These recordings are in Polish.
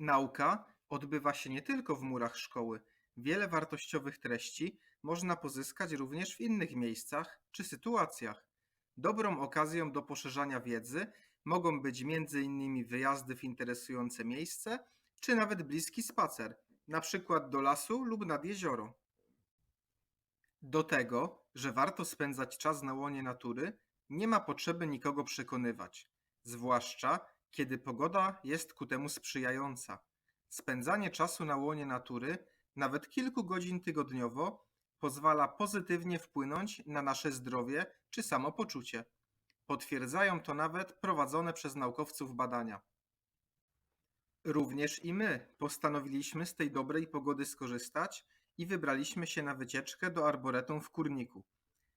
Nauka odbywa się nie tylko w murach szkoły. Wiele wartościowych treści można pozyskać również w innych miejscach czy sytuacjach. Dobrą okazją do poszerzania wiedzy mogą być m.in. wyjazdy w interesujące miejsce, czy nawet bliski spacer, na przykład do lasu lub nad jezioro. Do tego, że warto spędzać czas na łonie natury, nie ma potrzeby nikogo przekonywać, zwłaszcza kiedy pogoda jest ku temu sprzyjająca. Spędzanie czasu na łonie natury, nawet kilku godzin tygodniowo, pozwala pozytywnie wpłynąć na nasze zdrowie czy samopoczucie. Potwierdzają to nawet prowadzone przez naukowców badania. Również i my postanowiliśmy z tej dobrej pogody skorzystać i wybraliśmy się na wycieczkę do arboretum w Kurniku.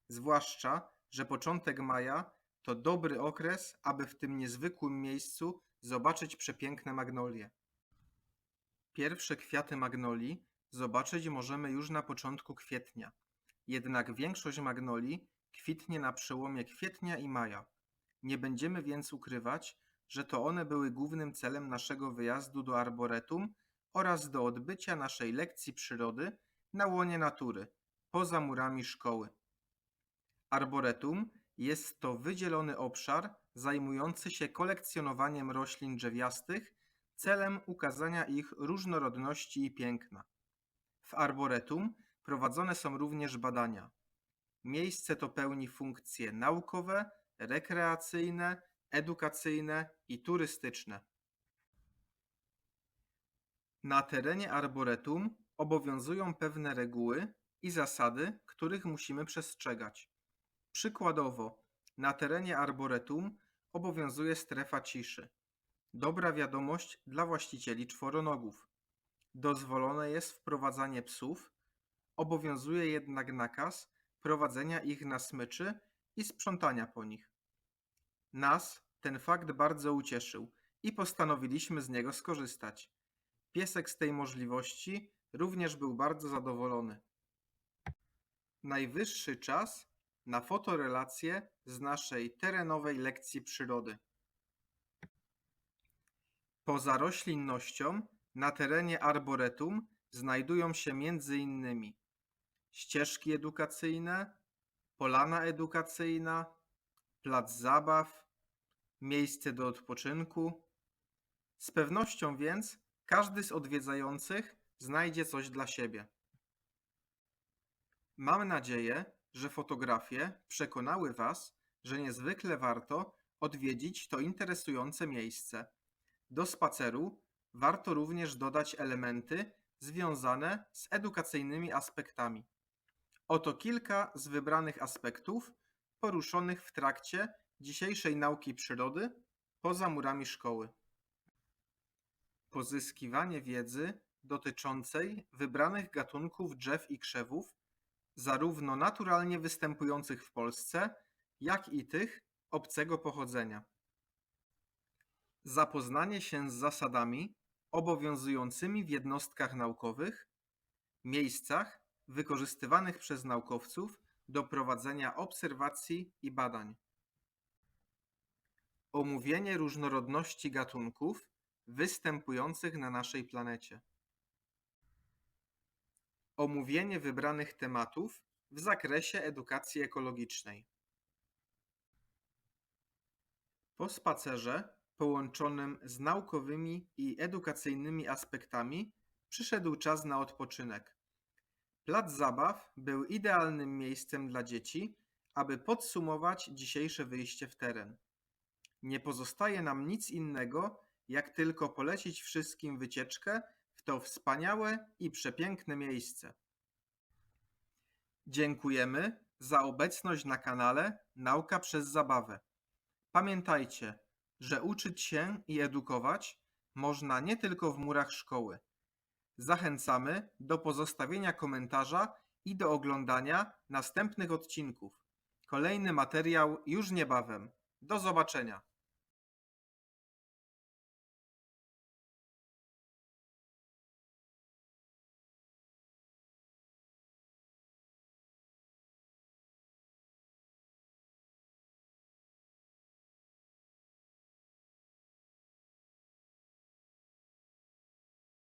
Zwłaszcza, że początek maja to dobry okres, aby w tym niezwykłym miejscu zobaczyć przepiękne magnolie. Pierwsze kwiaty magnolii zobaczyć możemy już na początku kwietnia. Jednak większość magnolii kwitnie na przełomie kwietnia i maja. Nie będziemy więc ukrywać, że to one były głównym celem naszego wyjazdu do arboretum oraz do odbycia naszej lekcji przyrody na łonie natury, poza murami szkoły. Arboretum jest to wydzielony obszar zajmujący się kolekcjonowaniem roślin drzewiastych celem ukazania ich różnorodności i piękna. W arboretum prowadzone są również badania. Miejsce to pełni funkcje naukowe, rekreacyjne, edukacyjne i turystyczne. Na terenie arboretum obowiązują pewne reguły i zasady, których musimy przestrzegać. Przykładowo, na terenie arboretum obowiązuje strefa ciszy. Dobra wiadomość dla właścicieli czworonogów. Dozwolone jest wprowadzanie psów, obowiązuje jednak nakaz prowadzenia ich na smyczy i sprzątania po nich. Nas ten fakt bardzo ucieszył i postanowiliśmy z niego skorzystać. Piesek z tej możliwości również był bardzo zadowolony. Najwyższy czas na fotorelację z naszej terenowej lekcji przyrody. Poza roślinnością na terenie arboretum znajdują się m.in. ścieżki edukacyjne, polana edukacyjna, plac zabaw, miejsce do odpoczynku. Z pewnością więc każdy z odwiedzających znajdzie coś dla siebie. Mam nadzieję, że fotografie przekonały Was, że niezwykle warto odwiedzić to interesujące miejsce. Do spaceru warto również dodać elementy związane z edukacyjnymi aspektami. Oto kilka z wybranych aspektów poruszonych w trakcie dzisiejszej nauki przyrody poza murami szkoły. Pozyskiwanie wiedzy dotyczącej wybranych gatunków drzew i krzewów, zarówno naturalnie występujących w Polsce, jak i tych obcego pochodzenia. Zapoznanie się z zasadami obowiązującymi w jednostkach naukowych, miejscach wykorzystywanych przez naukowców do prowadzenia obserwacji i badań. Omówienie różnorodności gatunków występujących na naszej planecie. Omówienie wybranych tematów w zakresie edukacji ekologicznej. Po spacerze połączonym z naukowymi i edukacyjnymi aspektami przyszedł czas na odpoczynek. Plac zabaw był idealnym miejscem dla dzieci, aby podsumować dzisiejsze wyjście w teren. Nie pozostaje nam nic innego, jak tylko polecić wszystkim wycieczkę to wspaniałe i przepiękne miejsce. Dziękujemy za obecność na kanale Nauka przez Zabawę. Pamiętajcie, że uczyć się i edukować można nie tylko w murach szkoły. Zachęcamy do pozostawienia komentarza i do oglądania następnych odcinków. Kolejny materiał już niebawem. Do zobaczenia.